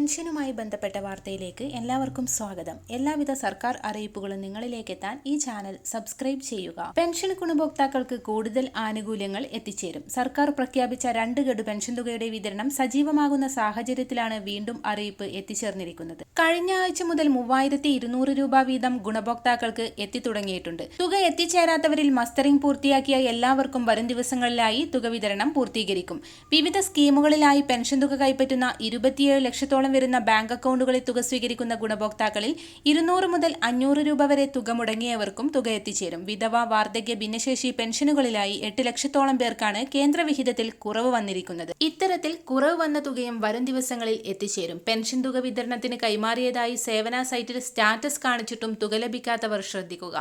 പെൻഷനുമായി ബന്ധപ്പെട്ട വാർത്തയിലേക്ക് എല്ലാവർക്കും സ്വാഗതം. എല്ലാവിധ സർക്കാർ അറിയിപ്പുകളും നിങ്ങളിലേക്ക് എത്താൻ ഈ ചാനൽ സബ്സ്ക്രൈബ് ചെയ്യുക. പെൻഷൻ ഗുണഭോക്താക്കൾക്ക് കൂടുതൽ ആനുകൂല്യങ്ങൾ എത്തിച്ചേരും. സർക്കാർ പ്രഖ്യാപിച്ച രണ്ട് ഗഡു പെൻഷൻ തുകയുടെ വിതരണം സജീവമാകുന്ന സാഹചര്യത്തിലാണ് വീണ്ടും അറിയിപ്പ് എത്തിച്ചേർന്നിരിക്കുന്നത്. കഴിഞ്ഞ ആഴ്ച മുതൽ മൂവായിരത്തി ഇരുന്നൂറ് രൂപ വീതം ഗുണഭോക്താക്കൾക്ക് എത്തിത്തുടങ്ങിയിട്ടുണ്ട്. തുക എത്തിച്ചേരാത്തവരിൽ മസ്റ്ററിംഗ് പൂർത്തിയാക്കിയ എല്ലാവർക്കും വരും ദിവസങ്ങളിലായി തുക വിതരണം പൂർത്തീകരിക്കും. വിവിധ സ്കീമുകളിലായി പെൻഷൻ തുക കൈപ്പറ്റുന്ന ഇരുപത്തിയേഴ് ലക്ഷത്തോളം വരുന്ന ബാങ്ക് അക്കൗണ്ടുകളിൽ തുക സ്വീകരിക്കുന്ന ഗുണഭോക്താക്കളിൽ ഇരുന്നൂറ് മുതൽ അഞ്ഞൂറ് രൂപ വരെ തുക മുടങ്ങിയവർക്കും തുക എത്തിച്ചേരും. വിധവ വാർദ്ധക്യ ഭിന്നശേഷി പെൻഷനുകളിലായി എട്ട് ലക്ഷത്തോളം പേർക്കാണ് കേന്ദ്രവിഹിതത്തിൽ കുറവ് വന്നിരിക്കുന്നത്. ഇത്തരത്തിൽ കുറവ് വന്ന തുകയും വരും ദിവസങ്ങളിൽ എത്തിച്ചേരും. പെൻഷൻ തുക വിതരണത്തിന് കൈമാറിയതായി സേവന സൈറ്റിൽ സ്റ്റാറ്റസ് കാണിച്ചിട്ടും തുക ലഭിക്കാത്തവർ ശ്രദ്ധിക്കുക.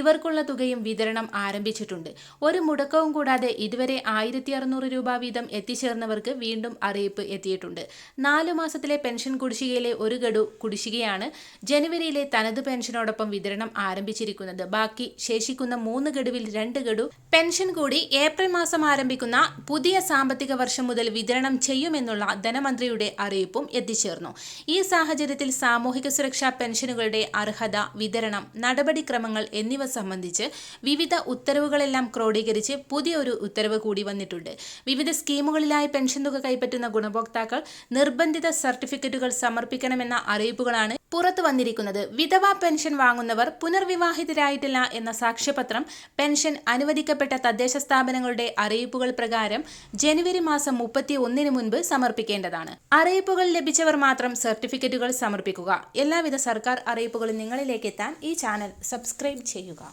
ഇവർക്കുള്ള തുകയും വിതരണം ആരംഭിച്ചിട്ടുണ്ട്. ഒരു മുടക്കവും കൂടാതെ ഇതുവരെ ആയിരത്തി അറുന്നൂറ് രൂപ വീതം എത്തിച്ചേർന്നവർക്ക് വീണ്ടും അറിയിപ്പ് എത്തിയിട്ടുണ്ട്. നാലു മാസത്തിലെ പെൻഷൻ കുടിശ്ശികയിലെ ഒരു ഗഡു കുടിശ്ശികയാണ് ജനുവരിയിലെ തനത് പെൻഷനോടൊപ്പം വിതരണം ആരംഭിച്ചിരിക്കുന്നത്. ബാക്കി ശേഷിക്കുന്ന മൂന്ന് ഗഡുവിൽ രണ്ട് ഗഡു പെൻഷൻ കൂടി ഏപ്രിൽ മാസം ആരംഭിക്കുന്ന പുതിയ സാമ്പത്തിക വർഷം മുതൽ വിതരണം ചെയ്യുമെന്നുള്ള ധനമന്ത്രിയുടെ അറിയിപ്പും എത്തിച്ചേർന്നു. ഈ സാഹചര്യത്തിൽ സാമൂഹിക സുരക്ഷാ പെൻഷനുകളുടെ അർഹത വിതരണം നടപടിക്രമങ്ങൾ എന്നിവ സംബന്ധിച്ച് വിവിധ ഉത്തരവുകളെല്ലാം ക്രോഡീകരിച്ച് പുതിയൊരു ഉത്തരവ് കൂടി വന്നിട്ടുണ്ട്. വിവിധ സ്കീമുകളിലായി പെൻഷൻ തുക കൈപ്പറ്റുന്ന ഗുണഭോക്താക്കൾ നിർബന്ധിത സർട്ടിഫിക്കറ്റുകൾ സമർപ്പിക്കണമെന്ന അറിയിപ്പുകളാണ് പുറത്തു വന്നിരിക്കുന്നത്. വിധവ പെൻഷൻ വാങ്ങുന്നവർ പുനർവിവാഹിതരായിട്ടില്ല എന്ന സാക്ഷ്യപത്രം പെൻഷൻ അനുവദിക്കപ്പെട്ട തദ്ദേശ സ്ഥാപനങ്ങളുടെ അറിയിപ്പുകൾ പ്രകാരം ജനുവരി മാസം മുപ്പത്തി ഒന്നിന് മുൻപ് സമർപ്പിക്കേണ്ടതാണ്. അറിയിപ്പുകൾ ലഭിച്ചവർ മാത്രം സർട്ടിഫിക്കറ്റുകൾ സമർപ്പിക്കുക. എല്ലാവിധ സർക്കാർ അറിയിപ്പുകളും നിങ്ങളിലേക്ക് എത്താൻ ഈ ചാനൽ സബ്സ്ക്രൈബ് ചെയ്യുക.